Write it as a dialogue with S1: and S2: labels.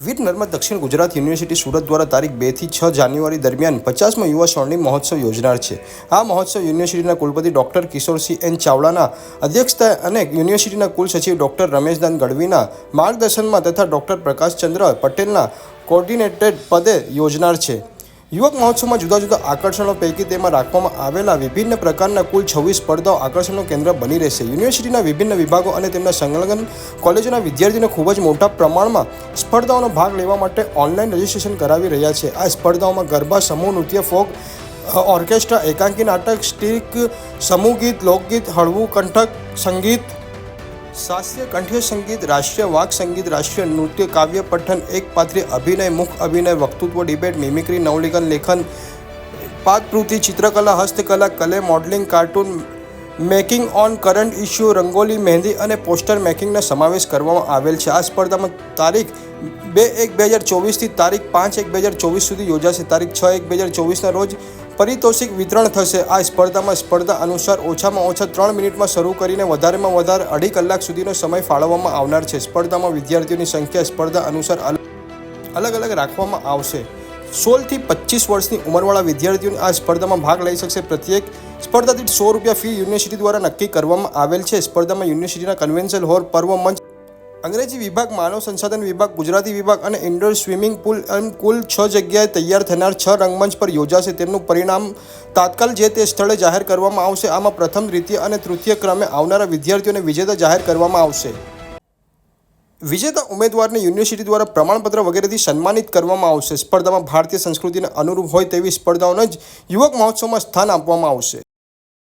S1: વીર નર્મદ દક્ષિણ ગુજરાત યુનિવર્સિટી સુરત દ્વારા તારીખ બેથી છ જાન્યુઆરી દરમિયાન પચાસમો યુવા સ્વર્ણિમ મહોત્સવ યોજનાર છે. આ મહોત્સવ યુનિવર્સિટીના કુલપતિ ડૉક્ટર કિશોરસિંહ એન ચાવડાના અધ્યક્ષતા અને યુનિવર્સિટીના કુલ સચિવ ડૉક્ટર રમેશદાન ગઢવીના માર્ગદર્શનમાં તથા ડૉક્ટર પ્રકાશચંદ્ર પટેલના કોર્ડિનેટેડ પદે યોજનાર છે. યુવક મહોત્સવમાં જુદા જુદા આકર્ષણો પૈકી તેમાં રાખવામાં આવેલા વિભિન્ન પ્રકારના કુલ છવ્વીસ સ્પર્ધાઓ આકર્ષણનું કેન્દ્ર બની રહેશે. યુનિવર્સિટીના વિભિન્ન વિભાગો અને તેમના સંલગ્ન કોલેજોના વિદ્યાર્થીઓને ખૂબ જ મોટા પ્રમાણમાં સ્પર્ધાઓનો ભાગ લેવા માટે ઓનલાઈન રજિસ્ટ્રેશન કરાવી રહ્યા છે. આ સ્પર્ધાઓમાં ગરબા, સમૂહ નૃત્ય, ફોક ઓર્કેસ્ટ્રા, એકાંકી નાટક, સ્ટીક, સમૂહ ગીત, લોકગીત, હળવું કંઠક, સંગીત શાસ્ત્રીય કંઠ્ય સંગીત, રાષ્ટ્રીય વાક સંગીત, રાષ્ટ્રીય નૃત્ય, કાવ્ય, પઠન, એક પાત્રી અભિનય, મુખ અભિનય, વક્તૃત્વ, ડિબેટ, મિમિક્રી નવલિકન લેખન પાકપૃતિ ચિત્રકલા, હસ્તકલા, clay, modelling, cartoon making on current issue rangoli, mehndi અને પોસ્ટર મેકિંગનો સમાવેશ કરવામાં આવેલ છે. આ સ્પર્ધામાં તારીખ બે એક બે હજાર ચોવીસથી તારીખ પાંચ એક બે હજાર ચોવીસ સુધી યોજાશે. તારીખ છ એક બે હજાર ચોવીસના રોજ પરિતોષિક વિતરણ થશે. આ સ્પર્ધામાં સ્પર્ધા અનુસાર ઓછામાં ઓછા ત્રણ મિનિટમાં શરૂ કરીને વધારેમાં વધારે અઢી કલાક સુધીનો સમય ફાળવવામાં આવનાર છે. સ્પર્ધામાં વિદ્યાર્થીઓની સંખ્યા સ્પર્ધા અનુસાર અલગ અલગ રાખવામાં આવશે. સોળથી પચીસ વર્ષની ઉંમરવાળા વિદ્યાર્થીઓને આ સ્પર્ધામાં ભાગ લઈ શકશે. પ્રત્યેક સ્પર્ધા દીઠ સો રૂપિયા ફી યુનિવર્સિટી દ્વારા નક્કી કરવામાં આવેલ છે. સ્પર્ધામાં યુનિવર્સિટીના કન્વેન્શન હોલ, પર્વ, મંચ, અંગ્રેજી વિભાગ, માનવ સંસાધન વિભાગ, ગુજરાતી વિભાગ અને ઇન્ડોર સ્વિમિંગ પુલ એમ કુલ છ જગ્યાએ તૈયાર થનાર છ રંગમંચ પર યોજાશે. તેમનું પરિણામ તાત્કાલ જે તે સ્થળે જાહેર કરવામાં આવશે. આમાં પ્રથમ, દ્વિતીય અને તૃતીય ક્રમે આવનારા વિદ્યાર્થીઓને વિજેતા જાહેર કરવામાં આવશે. વિજેતા ઉમેદવારને યુનિવર્સિટી દ્વારા પ્રમાણપત્ર વગેરેથી સન્માનિત કરવામાં આવશે. સ્પર્ધામાં ભારતીય સંસ્કૃતિને અનુરૂપ હોય તેવી સ્પર્ધાઓને જ યુવક મહોત્સવમાં સ્થાન આપવામાં આવશે.